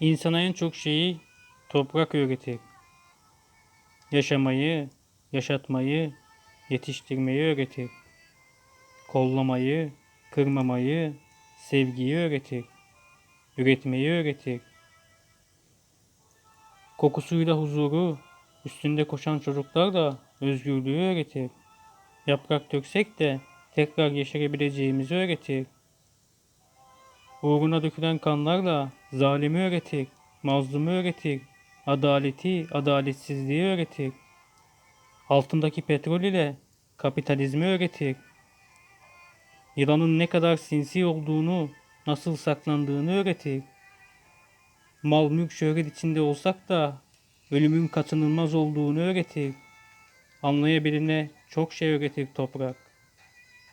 İnsana en çok şeyi toprak öğretir. Yaşamayı, yaşatmayı, yetiştirmeyi öğretir. Kollamayı, kırmamayı, sevgiyi öğretir. Üretmeyi öğretir. Kokusuyla huzuru, üstünde koşan çocuklar da özgürlüğü öğretir. Yaprak döksek de tekrar yeşerebileceğimizi öğretir. Uğruna dökülen kanlarla zalimi öğretir, mazlumu öğretir, adaleti, adaletsizliği öğretir. Altındaki petrol ile kapitalizmi öğretir. Yılanın ne kadar sinsi olduğunu, nasıl saklandığını öğretir. Mal mülk şöhret içinde olsak da ölümün kaçınılmaz olduğunu öğretir. Anlayabilene çok şey öğretir toprak.